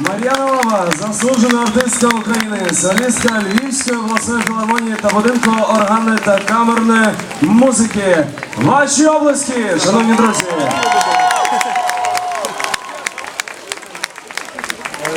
Мар'яна Лава, заслужена артистка України, солістка Львівської обласної філармонії та будинку органної та камерної музики. Ваші області, шановні друзі! Е,